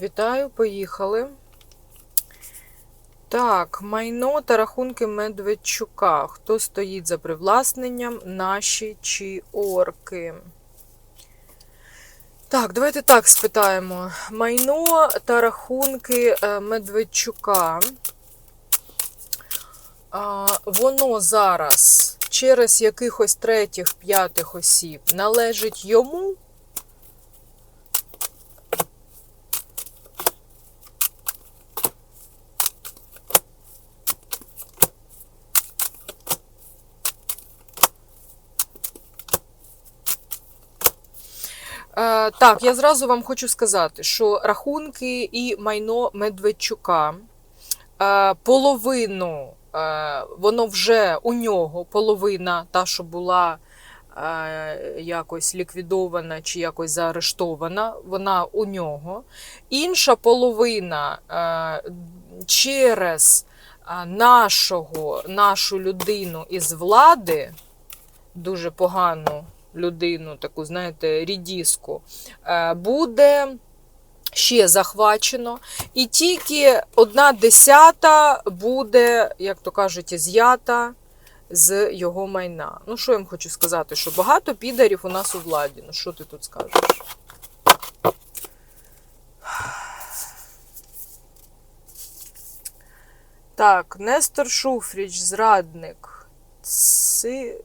Вітаю, поїхали. Так, майно та рахунки Медведчука. Хто стоїть за привласненням? Наші чи орки? Так, давайте так спитаємо. Майно та рахунки е, Медведчука. Воно зараз через якихось третіх, п'ятих осіб належить йому так, я зразу вам хочу сказати, що рахунки і майно Медведчука е, половину е, воно вже у нього, половина, та, що була е, якось ліквідована чи якось заарештована, вона у нього. Інша половина е, через е, нашого, нашу людину із влади, дуже погану людину, таку, знаєте, рідіску, е, буде ще захвачено. І тільки одна десята буде, як то кажуть, з'ята з його майна. Ну, що я вам хочу сказати, що багато підарів у нас у владі. Ну, що ти тут скажеш? Так, Нестор Шуфріч, зрадник.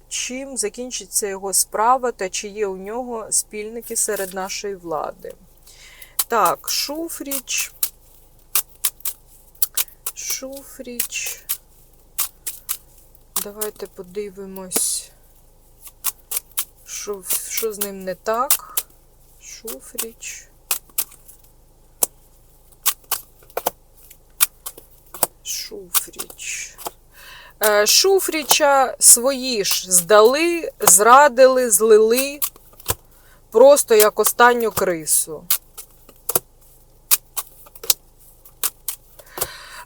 Чим закінчиться його справа та чи є у нього спільники серед нашої влади? Так, Шуфріч. Шуфріч. Давайте подивимось, що, що з ним не так. Шуфріч. Шуфріч. Е, Шуфріча свої ж здали, зрадили, злили просто як останню крису.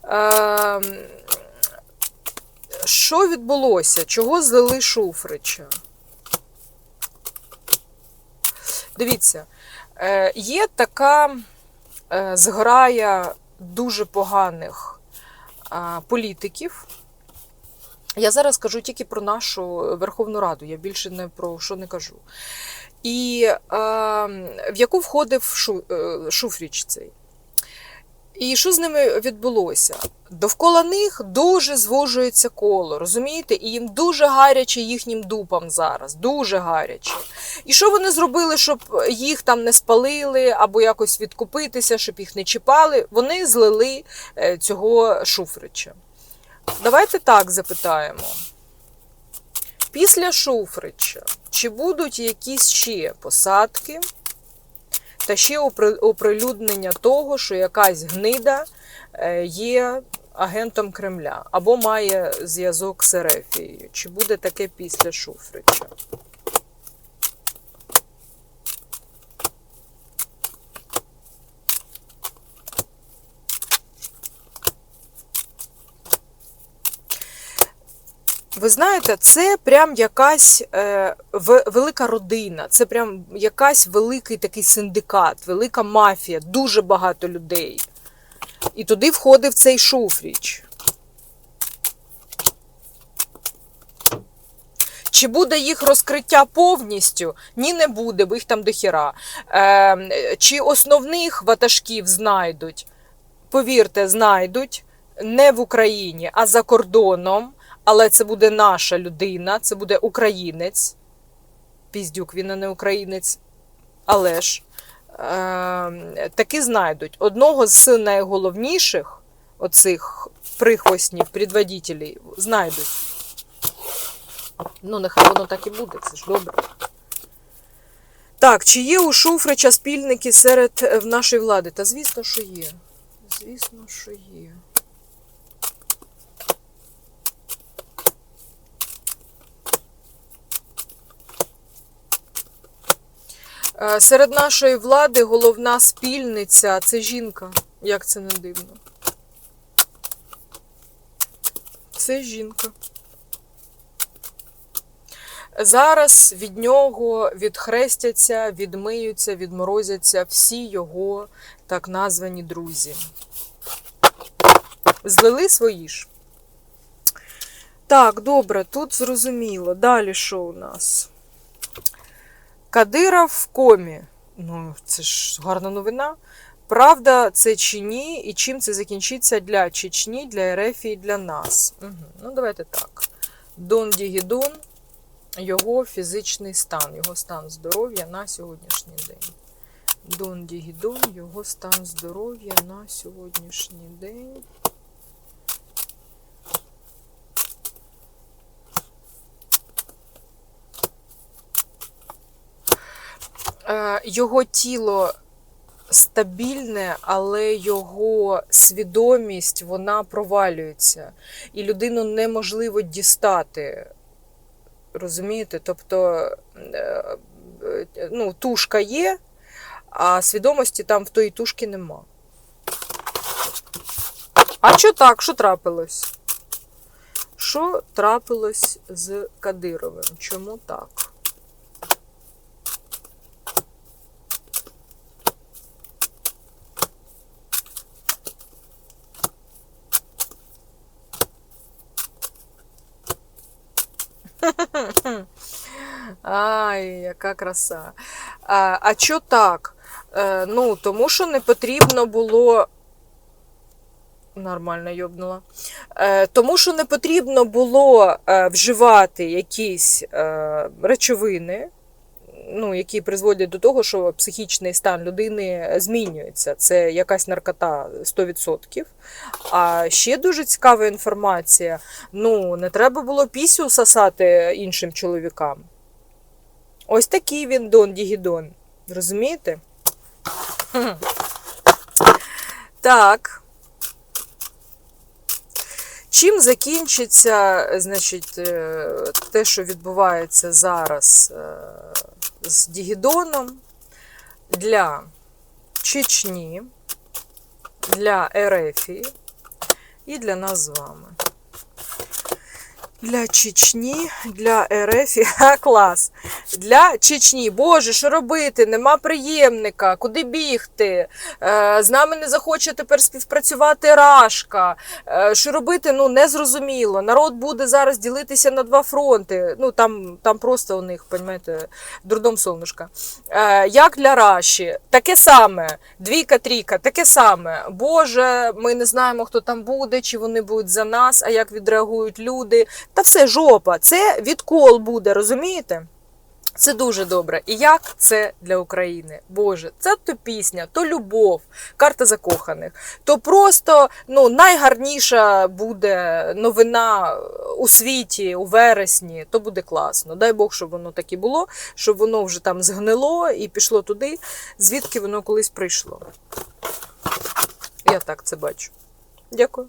Е, Що відбулося? Чого злили Шуфрича? Дивіться, е, є така е, зграя дуже поганих політиків. Я зараз кажу тільки про нашу Верховну Раду, я більше не про що не кажу. І е, в яку входив Шу, е, Шуфріч цей. І що з ними відбулося? Довкола них дуже звужується коло, розумієте? І їм дуже гаряче їхнім дупам зараз, дуже гаряче. І що вони зробили, щоб їх там не спалили або якось відкупитися, щоб їх не чіпали? Вони злили е, цього Шуфрича. Давайте так запитаємо. Після Шуфрича, чи будуть якісь ще посадки та ще оприлюднення того, що якась гнида е, є агентом Кремля або має зв'язок з Ерефією? Чи буде таке після Шуфрича? Ви знаєте, це прям якась е, велика родина, це прям якась великий такий синдикат, велика мафія, дуже багато людей. І туди входив цей Шуфріч. Чи буде їх розкриття повністю? Ні, не буде, бо їх там дохіра. Е, чи основних ватажків знайдуть? Повірте, знайдуть не в Україні, а за кордоном. Але це буде наша людина, це буде українець. Піздюк, він а не українець. Але ж е, таки знайдуть одного з найголовніших оцих прихвостнів, предводителів, знайдуть. Ну, нехай воно так і буде, це ж добре. Так, чи є у Шуфрича спільники серед е, в нашої влади? Та звісно, що є. Звісно, що є. Серед нашої влади головна спільниця це жінка. Як це не дивно? Це жінка. Зараз від нього відхрестяться, відмиються, відморозяться всі його так названі друзі. Злили свої ж. Так, добре, тут зрозуміло. Далі що у нас? Кадиров в комі. Ну, це ж гарна новина. Правда, це чи ні, і чим це закінчиться для Чечні, для РФ і для нас. Угу. Ну, давайте так. Дон Дігідон, його фізичний стан, його стан здоров'я на сьогоднішній день. Дон Дігідон, його стан здоров'я на сьогоднішній день. Його тіло стабільне, але його свідомість вона провалюється. І людину неможливо дістати. Розумієте? Тобто е, е, ну, тушка є, а свідомості там в тої тушки нема. А що так? Що трапилось? Що трапилось з Кадировим? Чому так? Ай, яка краса. А а чо так? Е, ну, тому що не потрібно було. Нормально йобнула. Е, тому що не потрібно було е, вживати якісь е, речовини, ну, які призводять до того, що психічний стан людини змінюється. Це якась наркота 100%. А ще дуже цікава інформація: ну, не треба було пісю сосати іншим чоловікам. Ось такий він Дон Дігідон. Розумієте? Так. Чим закінчиться, значить, е, те, що відбувається зараз е, з Дігідоном для Чечні, для Ерефії і для нас з вами? Для Чечні, для Ерефі. Клас. Для Чечні. Боже, що робити? Нема приємника, куди бігти? Е, з нами не захоче тепер співпрацювати Рашка. Е, що робити? Ну, не зрозуміло. Народ буде зараз ділитися на два фронти. Ну, там, там просто у них, розумієте, дурдом солнышка. Е, як для Раші? Таке саме. Двійка, трійка, таке саме. Боже, ми не знаємо, хто там буде, чи вони будуть за нас, а як відреагують люди. Та все жопа, це відкол буде, розумієте? Це дуже добре. І як це для України? Боже, це то пісня, то любов, карта закоханих. То просто ну, найгарніша буде новина у світі у вересні, то буде класно. Дай Бог, щоб воно так і було, щоб воно вже там згнило і пішло туди, звідки воно колись прийшло. Я так це бачу. Дякую.